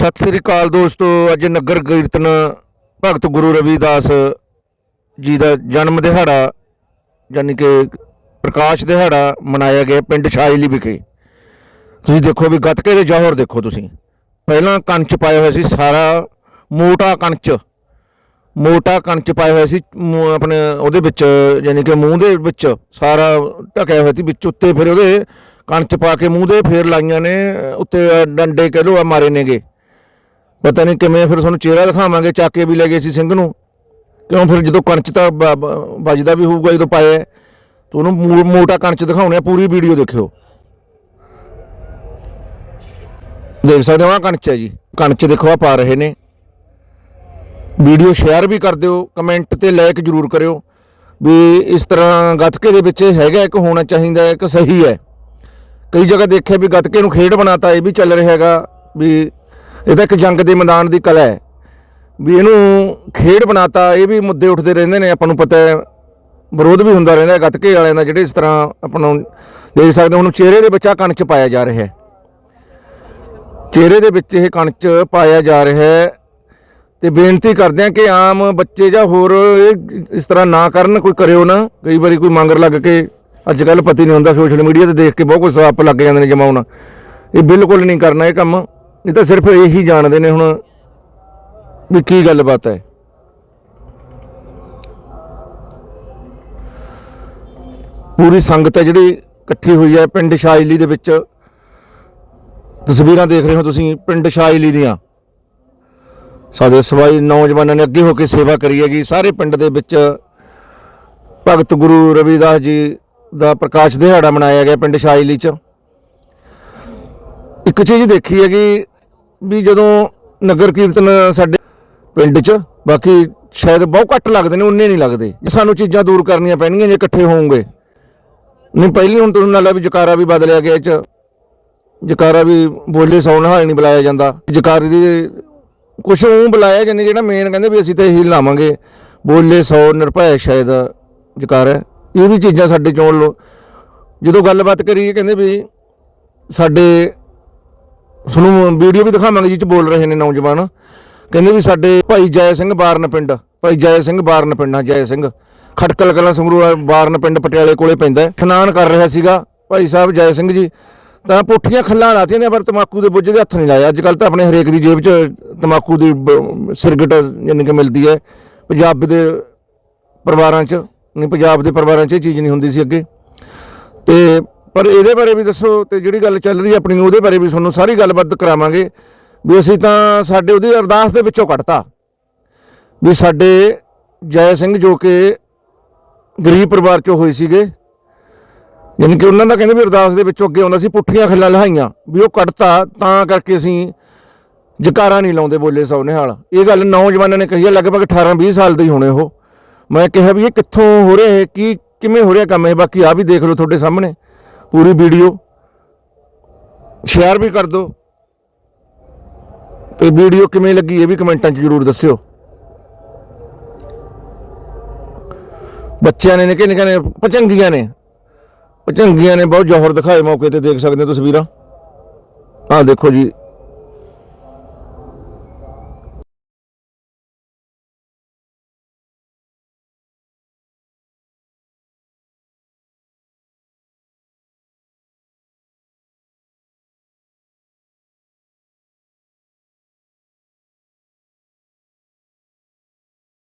ਸਤਿ ਸ੍ਰੀ ਅਕਾਲ ਦੋਸਤੋ, ਅੱਜ ਨਗਰ ਕੀਰਤਨ ਭਗਤ ਗੁਰੂ ਰਵਿਦਾਸ ਜੀ ਦਾ ਜਨਮ ਦਿਹਾੜਾ, ਯਾਨੀ ਕਿ ਪ੍ਰਕਾਸ਼ ਦਿਹਾੜਾ ਮਨਾਇਆ ਗਿਆ ਪਿੰਡ ਸ਼ਾਇਲੀ ਵਿਖੇ। ਤੁਸੀਂ ਦੇਖੋ ਵੀ ਗੱਤਕੇ ਦੇ ਜੌਹਰ ਦੇਖੋ ਤੁਸੀਂ। ਪਹਿਲਾਂ ਕਣਚ ਪਾਇਆ ਹੋਇਆ ਸੀ ਸਾਰਾ ਮੋਟਾ ਕਣਚ ਮੋਟਾ ਕਣਚ ਪਾਇਆ ਹੋਇਆ ਸੀ, ਮੂੰਹ ਆਪਣੇ ਉਹਦੇ ਵਿੱਚ, ਯਾਨੀ ਕਿ ਮੂੰਹ ਦੇ ਵਿੱਚ, ਸਾਰਾ ਢਕਿਆ ਹੋਇਆ ਸੀ ਵਿੱਚ ਉੱਤੇ ਫਿਰ ਉਹਦੇ ਕਣਚ ਪਾ ਕੇ ਮੂੰਹ ਦੇ ਫੇਰ ਲਾਈਆਂ ਨੇ, ਉੱਤੇ ਡੰਡੇ ਕਹਿ ਲੋ ਆ ਮਾਰੇ ਨੇਗੇ। ਪਤਾ ਨਹੀਂ ਕਿਵੇਂ ਫਿਰ ਤੁਹਾਨੂੰ ਚਿਹਰਾ ਦਿਖਾਵਾਂਗੇ, ਚੱਕ ਕੇ ਵੀ ਲੈ ਗਏ ਸੀ ਸਿੰਘ ਨੂੰ। ਕਿਉਂ ਫਿਰ ਜਦੋਂ ਕਣਚ ਤਾਂ ਬ- ਬ- ਵੱਜਦਾ ਵੀ ਹੋਊਗਾ ਜਦੋਂ ਪਾਇਆ ਤਾਂ ਉਹਨੂੰ ਮੋ- ਮੋਟਾ ਕਣਚ ਦਿਖਾਉਣੇ ਆ, ਪੂਰੀ ਵੀਡੀਓ ਦੇਖਿਓ। ਦੇਖ ਸਕਦੇ ਹੋ ਆ ਕਣਚ ਹੈ ਜੀ। ਕਣਚ ਦੇਖੋ ਆ ਪਾ ਰਹੇ ਨੇ। ਵੀਡੀਓ ਸ਼ੇਅਰ ਵੀ ਕਰ ਦਿਓ, ਕਮੈਂਟ ਤੇ ਲਾਈਕ ਜਰੂਰ ਕਰਿਓ। ਵੀ ਇਸ ਤਰ੍ਹਾਂ ਗੱਤਕੇ ਦੇ ਵਿੱਚ ਹੈਗਾ ਇੱਕ, ਹੋਣਾ ਚਾਹੀਦਾ ਹੈ ਕਿ ਸਹੀ ਹੈ। ਕਈ ਜਗ੍ਹਾ ਦੇਖਿਆ ਵੀ ਗੱਤਕੇ ਨੂੰ ਖੇਡ ਬਣਾਤਾ, ਇਹ ਵੀ ਚੱਲ ਰਿਹਾ ਹੈਗਾ ਵੀ ਇਹ ਤਾਂ ਇੱਕ ਜੰਗ ਦੇ ਮੈਦਾਨ ਦੀ ਕਲਾ ਹੈ। ਵੀ ਇਹਨੂੰ ਖੇਡ ਬਣਾਤਾ ਇਹ ਵੀ ਮੁੱਦੇ ਉੱਠਦੇ ਰਹਿੰਦੇ ਨੇ। ਆਪਾਂ ਨੂੰ ਪਤਾ ਹੈ ਵਿਰੋਧ ਵੀ ਹੁੰਦਾ ਰਹਿੰਦਾ ਹੈ ਗੱਤਕੇ ਵਾਲਿਆਂ ਦਾ ਜਿਹੜੇ ਇਸ ਤਰ੍ਹਾਂ ਆਪਾਂ ਨੂੰ ਦੇਖ ਸਕਦੇ ਹੋ, ਹੁਣ ਚਿਹਰੇ ਦੇ ਵਿੱਚ ਆ ਕਣਚ ਪਾਇਆ ਜਾ ਰਿਹਾ ਹੈ। ਚਿਹਰੇ ਦੇ ਵਿੱਚ ਇਹ ਕਣਚ ਪਾਇਆ ਜਾ ਰਿਹਾ ਹੈ ਤੇ ਬੇਨਤੀ ਕਰਦੇ ਆ ਕਿ ਆਮ ਬੱਚੇ ਜਾਂ ਹੋਰ ਇਹ ਇਸ ਤਰ੍ਹਾਂ ਨਾ ਕਰਨ ਕੋਈ ਕਰਿਓ ਨਾ। ਕਈ ਵਾਰੀ ਕੋਈ ਮੰਗਰ ਲੱਗ ਕੇ ਅੱਜ ਕੱਲ ਪਤੀ ਨਹੀਂ ਹੁੰਦਾ ਸੋਸ਼ਲ ਮੀਡੀਆ ਤੇ ਦੇਖ ਕੇ ਬਹੁਤ ਕੁਝ ਆਪ ਲੱਗ ਜਾਂਦੇ ਨੇ ਜਮਾਉਣਾ ਇਹ ਬਿਲਕੁਲ ਨਹੀਂ ਕਰਨਾ ਇਹ ਕੰਮ। ਇਹ ਤਾਂ ਸਿਰਫ ਇਹੀ ਜਾਣਦੇ ਨੇ ਹੁਣ ਵੀ ਕੀ ਗੱਲਬਾਤ ਹੈ। ਪੂਰੀ ਸੰਗਤ ਹੈ ਜਿਹੜੀ ਇਕੱਠੀ ਹੋਈ ਹੈ ਪਿੰਡ ਸ਼ਾਇਲੀ ਦੇ ਵਿੱਚ। ਤਸਵੀਰਾਂ ਦੇਖ ਰਹੇ ਹੋ ਤੁਸੀਂ ਪਿੰਡ ਸ਼ਾਇਲੀ ਦੀਆਂ। ਸਾਡੇ ਸਵਾਈ ਨੌਜਵਾਨਾਂ ਨੇ ਅੱਗੇ ਹੋ ਕੇ ਸੇਵਾ ਕਰੀ ਹੈਗੀ। ਸਾਰੇ ਪਿੰਡ ਦੇ ਵਿੱਚ ਭਗਤ ਗੁਰੂ ਰਵਿਦਾਸ ਜੀ ਦਾ ਪ੍ਰਕਾਸ਼ ਦਿਹਾੜਾ ਮਨਾਇਆ ਗਿਆ ਪਿੰਡ ਸ਼ਾਇਲੀ ਚ। ਇੱਕ ਚੀਜ਼ ਦੇਖੀ ਹੈਗੀ ਵੀ ਜਦੋਂ ਨਗਰ ਕੀਰਤਨ ਸਾਡੇ ਪਿੰਡ ਚ, ਬਾਕੀ ਸ਼ਾਇਦ ਬਹੁਤ ਘੱਟ ਲੱਗਦੇ ਨੇ, ਉਨੇ ਨਹੀਂ ਲੱਗਦੇ। ਸਾਨੂੰ ਚੀਜ਼ਾਂ ਦੂਰ ਕਰਨੀਆਂ ਪੈਣਗੀਆਂ, ਜੇ ਇਕੱਠੇ ਹੋਵੋਗੇ। ਨਹੀਂ, ਪਹਿਲੀ ਹੁਣ ਤੁਹਾਨੂੰ ਨਾਲ ਵੀ ਜਕਾਰਾ ਵੀ ਬਦਲਿਆ ਗਿਆ ਇਹ ਚ। ਜਕਾਰਾ ਵੀ ਬੋਲੇ ਸੌਣ ਹਾਲ ਨਹੀਂ ਬੁਲਾਇਆ ਜਾਂਦਾ। ਜਕਾਰੇ ਦੀ ਕੁਛ ਉਹ ਬੁਲਾਇਆ ਜਾਂਦੇ ਜਿਹੜਾ ਮੇਨ ਕਹਿੰਦੇ ਵੀ ਅਸੀਂ ਤਾਂ ਇਹੀ ਲਾਵਾਂਗੇ। ਬੋਲੇ ਸੌ ਨਿਰਭੈ ਸ਼ਾਇਦ ਜਕਾਰਾ। ਇਹ ਵੀ ਚੀਜ਼ਾਂ ਸਾਡੇ ਚੋਂ ਲੋ। ਜਦੋਂ ਗੱਲਬਾਤ ਕਰੀਏ, ਕਹਿੰਦੇ ਵੀ ਸਾਡੇ ਤੁਹਾਨੂੰ ਵੀਡੀਓ ਵੀ ਦਿਖਾਵਾਂਗੇ ਜਿਹ ਚ ਬੋਲ ਰਹੇ ਨੇ ਨੌਜਵਾਨ। ਕਹਿੰਦੇ ਵੀ ਸਾਡੇ ਭਾਈ ਜੈ ਸਿੰਘ ਬਾਰਨ ਪਿੰਡ, ਭਾਈ ਜੈ ਸਿੰਘ ਬਾਰਨ ਪਿੰਡ ਆ ਜੈ ਸਿੰਘ। ਖਟਕਲ ਕਲਾਂ ਸੰਗਰੂਰ ਬਾਰਨ ਪਿੰਡ ਪਟਿਆਲੇ ਕੋਲੇ ਪੈਂਦਾ ਹੈ। ਇਸ਼ਨਾਨ ਕਰ ਰਿਹਾ ਸੀਗਾ ਭਾਈ ਸਾਹਿਬ ਜੈ ਸਿੰਘ ਜੀ। ਤਾਂ ਪੁੱਠੀਆਂ ਖੱਲਾਂ ਲਾਤੀਆਂ ਨੇ, ਪਰ ਤਮਾਕੂ ਦੇ ਬੁੱਝ ਦੇ ਹੱਥ ਨਹੀਂ ਲਾਇਆ। ਅੱਜ ਕੱਲ ਤਾਂ ਆਪਣੇ ਹਰੇਕ ਦੀ ਜੇਬ 'ਚ ਤਮਾਕੂ ਦੀ ਬ- ਸਿਰਗਟ ਯਾਨੀ ਕਿ ਮਿਲਦੀ ਹੈ। ਪੰਜਾਬ ਦੇ ਪਰਿਵਾਰਾਂ 'ਚ, ਨਹੀਂ, ਪੰਜਾਬ ਦੇ ਪਰਿਵਾਰਾਂ 'ਚ ਇਹ ਚੀਜ਼ ਨਹੀਂ ਹੁੰਦੀ ਸੀ ਅੱਗੇ। ਤੇ ਪਰ ਇਹਦੇ ਬਾਰੇ ਵੀ ਦੱਸੋ ਤੇ ਜਿਹੜੀ ਗੱਲ ਚੱਲ ਰਹੀ ਹੈ ਆਪਣੀ, ਉਹਦੇ ਬਾਰੇ ਵੀ ਤੁਹਾਨੂੰ ਸਾਰੀ ਗੱਲਬਾਤ ਕਰਾਵਾਂਗੇ। ਵੀ ਅਸੀਂ ਤਾਂ ਸਾਡੇ ਉਹਦੀ ਅਰਦਾਸ ਦੇ ਵਿੱਚੋਂ ਕੱਢਤਾ। ਵੀ ਸਾਡੇ ਜੈ ਸਿੰਘ ਜੋ ਕਿ ਗਰੀਬ ਪਰਿਵਾਰ ਚੋਂ ਹੋਏ ਸੀਗੇ, ਯਾਨੀ ਕਿ ਉਹਨਾਂ ਦਾ ਕਹਿੰਦੇ ਵੀ ਅਰਦਾਸ ਦੇ ਵਿੱਚੋਂ ਅੱਗੇ ਆਉਂਦਾ ਸੀ, ਪੁੱਠੀਆਂ ਖੱਲਾਂ ਲਹਾਈਆਂ, ਵੀ ਉਹ ਕੱਢਤਾ, ਤਾਂ ਕਰਕੇ ਅਸੀਂ ਜਕਾਰਾ ਨਹੀਂ ਲਾਉਂਦੇ ਬੋਲੇ ਸੌ ਨਿਹਾਲ ਇਹ ਗੱਲ ਨੌਜਵਾਨਾਂ ਨੇ ਕਹੀ ਹੈ, ਲਗਭਗ 18 20 ਸਾਲ ਦੇ ਹੀ ਹੋਣੇ ਉਹ। ਮੈਂ ਕਿਹਾ ਵੀ ਇਹ ਕਿੱਥੋਂ ਹੋ ਰਿਹਾ ਹੈ, ਕੀ ਕਿਵੇਂ ਹੋ ਰਿਹਾ ਕੰਮ ਇਹ ਬਾਕੀ ਆ ਵੀ ਦੇਖ ਲਓ ਤੁਹਾਡੇ ਸਾਹਮਣੇ। ਪੂਰੀ ਵੀਡੀਓ ਸ਼ੇਅਰ ਵੀ ਕਰ ਦਿਓ। ਤੇ ਵੀਡੀਓ ਕਿਵੇਂ ਲੱਗੀ ਇਹ ਵੀ ਕਮੈਂਟਾਂ 'ਚ ਜ਼ਰੂਰ ਦੱਸਿਓ। ਬੱਚਿਆਂ ਨੇ ਨਿੱਕੇ ਨਿੱਕੇ ਨੇ, ਪਚੰਗੀਆਂ ਨੇ। ਪਚੰਗੀਆਂ ਨੇ ਬਹੁਤ ਜੋਹਰ ਦਿਖਾਏ ਮੌਕੇ ਤੇ, ਦੇਖ ਸਕਦੇ ਹੋ ਤਸਵੀਰਾਂ। ਆਹ ਦੇਖੋ ਜੀ।